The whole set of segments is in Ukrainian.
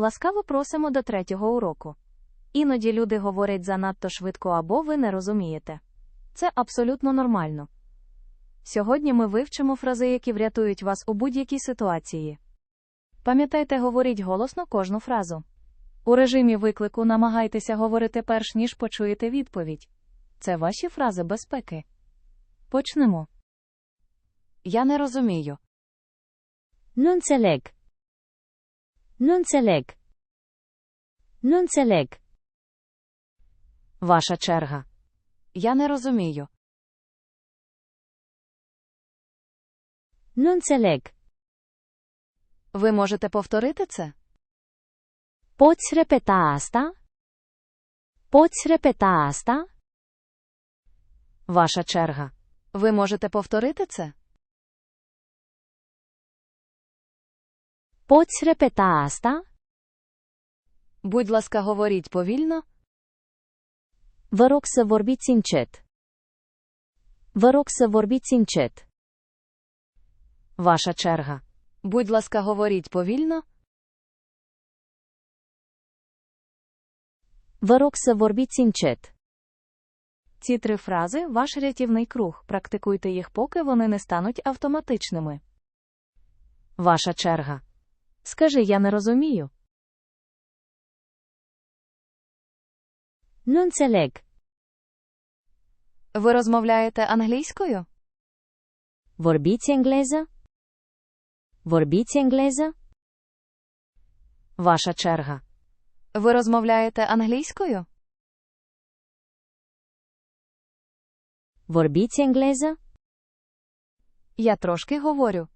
Ласкаво просимо до третього уроку. Іноді люди говорять занадто швидко або ви не розумієте. Це абсолютно нормально. Сьогодні ми вивчимо фрази, які врятують вас у будь-якій ситуації. Пам'ятайте, говоріть голосно кожну фразу. У режимі виклику намагайтеся говорити перш ніж почуєте відповідь. Це ваші фрази безпеки. Почнемо. Я не розумію. Nu înțeleg. Nu înțeleg. Nu înțeleg. Ваша черга. Я не розумію. Nu înțeleg. Ви можете повторити це? Poți repeta asta? Poți repeta asta? Ваша черга. Ви можете повторити це? Poți repeta asta? Будь ласка, говоріть повільно. Vă rog să vorbiți încet. Vă rog să vorbiți încet. Ваша черга. Будь ласка, говоріть повільно. Vă rog să vorbiți încet. Ці три фрази ваш рятівний круг. Практикуйте їх, поки вони не стануть автоматичними. Ваша черга. Скажи, я не розумію. Înțeleg. Ви розмовляєте англійською? Vorbiți engleză? Vorbiți engleză? Ваша черга. Ви розмовляєте англійською? Vorbiți engleză? Я трошки говорю.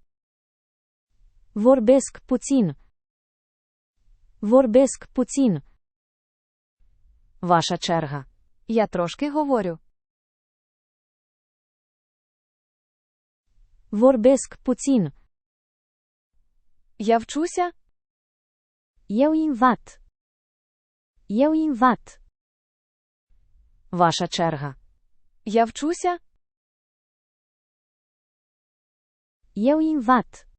Vorbesc puțin. Vorbesc puțin. Ваша черга. Я трошки говорю. Vorbesc puțin. Я вчуся. Eu învat. Eu învat. Ваша черга. Я вчуся. Eu învat.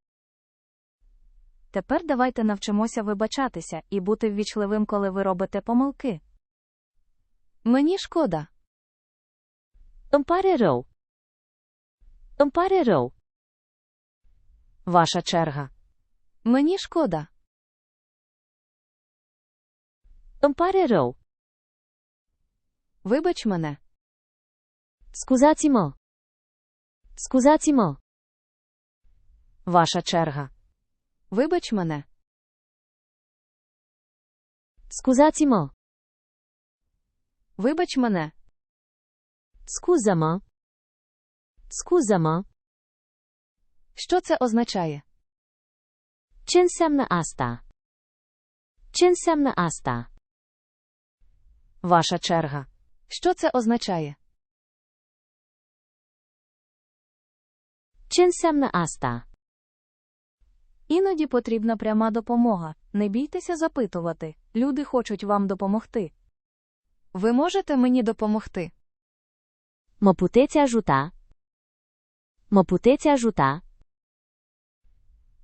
Тепер давайте навчимося вибачатися і бути ввічливим, коли ви робите помилки. Мені шкода. Pare rău. Ваша черга. Мені шкода. Pare. Вибач мене. Scuzați-mă. Scuzați-mă. Ваша черга. Вибач мене. Scuzați-mă. Вибач мене. Scuză-mă. Scuză-mă. Що це означає? Ce înseamnă asta? Ce înseamnă asta? Ваша черга. Що це означає? Ce înseamnă asta? Іноді потрібна пряма допомога. Не бійтеся запитувати. Люди хочуть вам допомогти. Ви можете мені допомогти? Mă puteți ajuta? Mă puteți ajuta?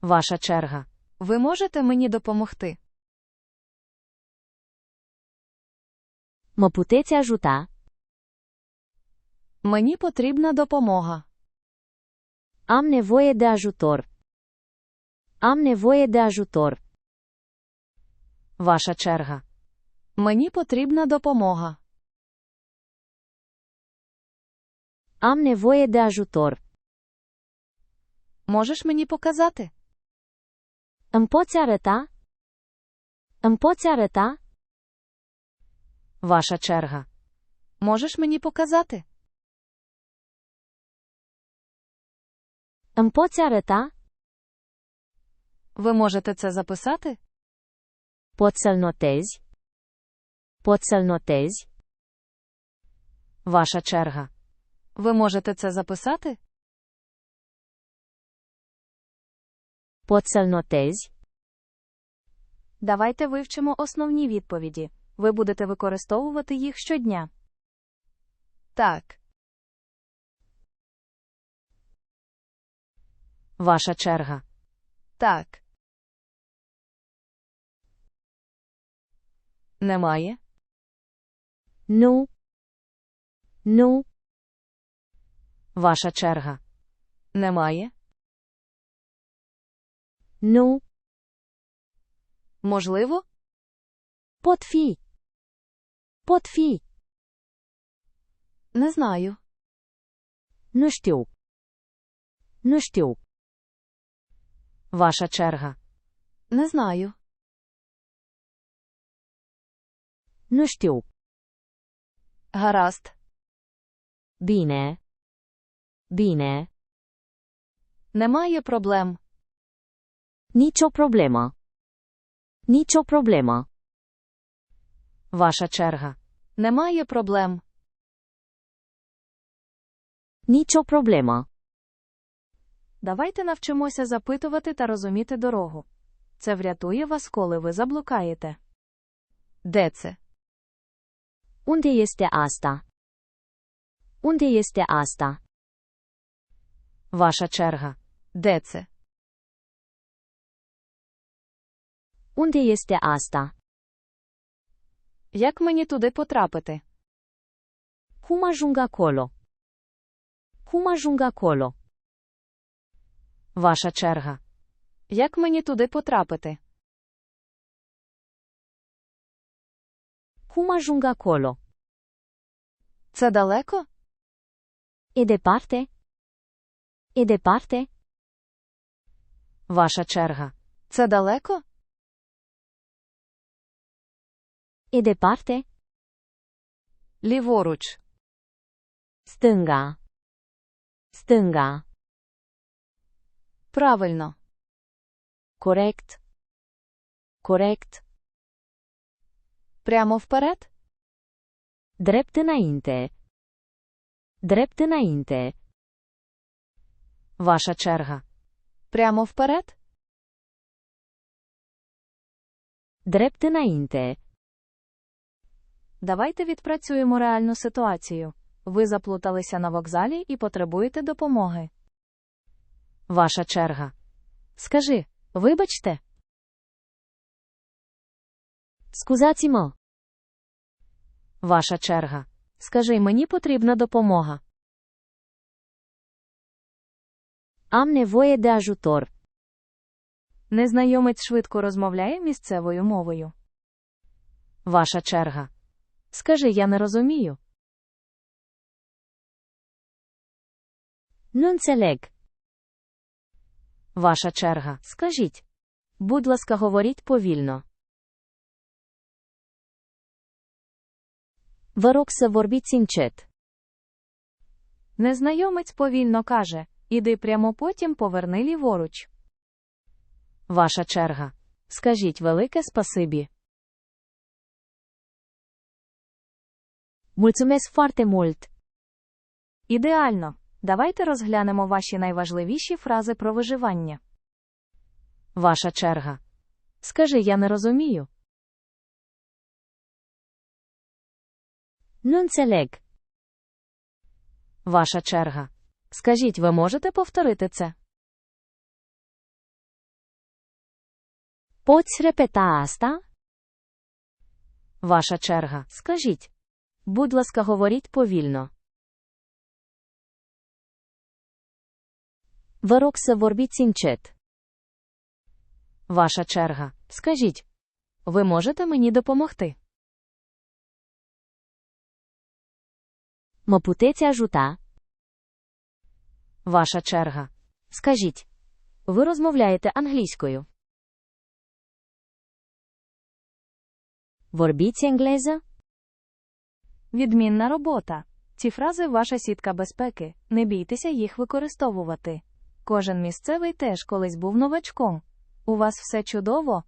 Ваша черга. Ви можете мені допомогти? Mă puteți ajuta? Мені потрібна допомога. Am nevoie de ajutor. Am nevoie de ajutor. Ваша черга. Мені потрібна допомога. Am nevoie de ajutor. Можеш мені показати? Îmi poți arăta? Îmi poți arăta? Ваша черга. Можеш мені показати? Îmi poți arăta? Ви можете це записати? Să-l notezi? Să-l notezi? Ваша черга. Ви можете це записати? Să-l notezi? Давайте вивчимо основні відповіді. Ви будете використовувати їх щодня. Так. Ваша черга. Так. Немає. No. No. Ваша черга. Немає. No. Можливо? Pot fi. Не знаю. Nu știu. Nu știu. Ваша черга. Не знаю. Nu știu. Гаразд. Bine. Bine. Немає проблем. Nicio problemă. Nicio problemă. Ваша черга. Немає проблем. Nicio problemă. Давайте навчимося запитувати та розуміти дорогу. Це врятує вас, коли ви заблукаєте. Де це? Unde este asta? Unde este asta? Ваша черга. Де це? Unde este asta? Як мені туди потрапити? Cum ajung acolo? Cum ajung acolo? Ваша черга. Як мені туди потрапити? Cum ajung acolo? Це далеко? E departe? E departe? Ваша черга. Це далеко? E departe? Ліворуч. Stânga. Stânga. Правильно. Corect. Corect. Прямо вперед? Drept înainte. Drept înainte. Ваша черга. Прямо вперед? Drept înainte. Давайте відпрацюємо реальну ситуацію. Ви заплуталися на вокзалі і потребуєте допомоги. Ваша черга. Скажи, вибачте, Scuzați-mă. Ваша черга. Скажи, мені потрібна допомога. Am nevoie de ajutor. Незнайомець швидко розмовляє місцевою мовою. Ваша черга. Скажи, я не розумію. Nu înțeleg. Ваша черга. Скажіть. Будь ласка, говоріть повільно. Vă rog să vorbiți încet. Незнайомець повільно каже: Іди прямо потім поверни ліворуч. Ваша черга. Скажіть велике спасибі. Mulțumesc foarte mult. Ідеально. Давайте розглянемо ваші найважливіші фрази про виживання. Ваша черга. Скажи, я не розумію. Nu înțeleg. Ваша черга. Скажіть, ви можете повторити це? Poți repeta asta? Ваша черга. Скажіть. Будь ласка, говоріть повільно. Vă rog să vorbiți încet. Ваша черга. Скажіть. Ви можете мені допомогти? Mă puteți ajuta? Ваша черга. Скажіть. Ви розмовляєте англійською. Vorbiți engleză? Відмінна робота. Ці фрази ваша сітка безпеки. Не бійтеся їх використовувати. Кожен місцевий теж колись був новачком. У вас все чудово,